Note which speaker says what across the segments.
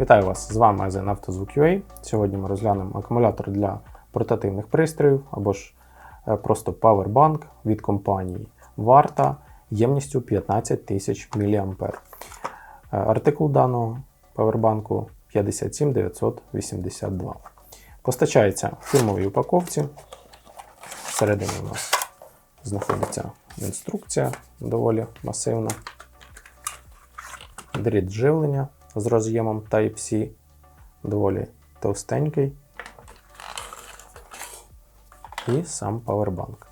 Speaker 1: Вітаю вас! З вами магазин «Автозвук.UA». Сьогодні ми розглянемо акумулятор для портативних пристроїв або ж е, просто Powerbank від компанії Варта ємністю 15 тисяч мА. Е, Артикул даного павербанку 57982. Постачається в фірмовій упаковці. Всередині у нас знаходиться інструкція доволі масивна. Дріт живлення з роз'ємом Type-C, доволі товстенький. І сам павербанк.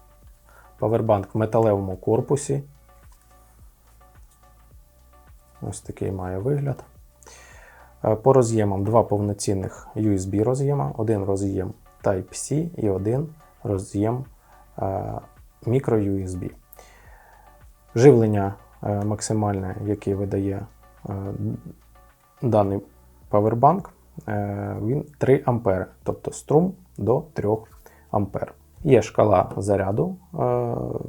Speaker 1: Павербанк в металевому корпусі. Ось такий має вигляд. Е, По роз'ємам два повноцінних USB роз'єма, один роз'єм Type-C і один роз'єм microUSB. Живлення е, максимальне, яке видає е, даний павербанк, е, він 3 А, тобто струм до 3 А. Є шкала заряду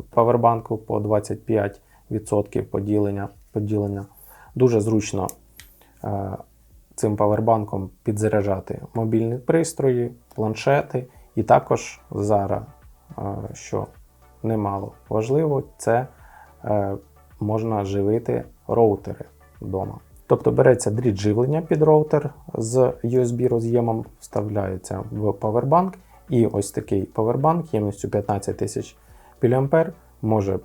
Speaker 1: павербанку по 25% поділення. поділення. Дуже зручно е, цим павербанком підзаряджати мобільні пристрої, планшети, і також зараз, е, що немало важливо, це е, можна живити роутери вдома. Тобто береться дріт живлення під роутер з USB роз'ємом, вставляється в павербанк, і ось такий павербанк ємністю 15 тисяч мА може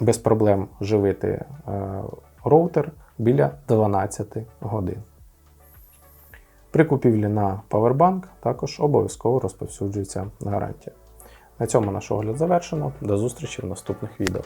Speaker 1: без проблем живити е, роутер біля 12 годин. При купівлі на павербанк також обов'язково розповсюджується гарантія. На цьому наш огляд завершено. До зустрічі в наступних відео.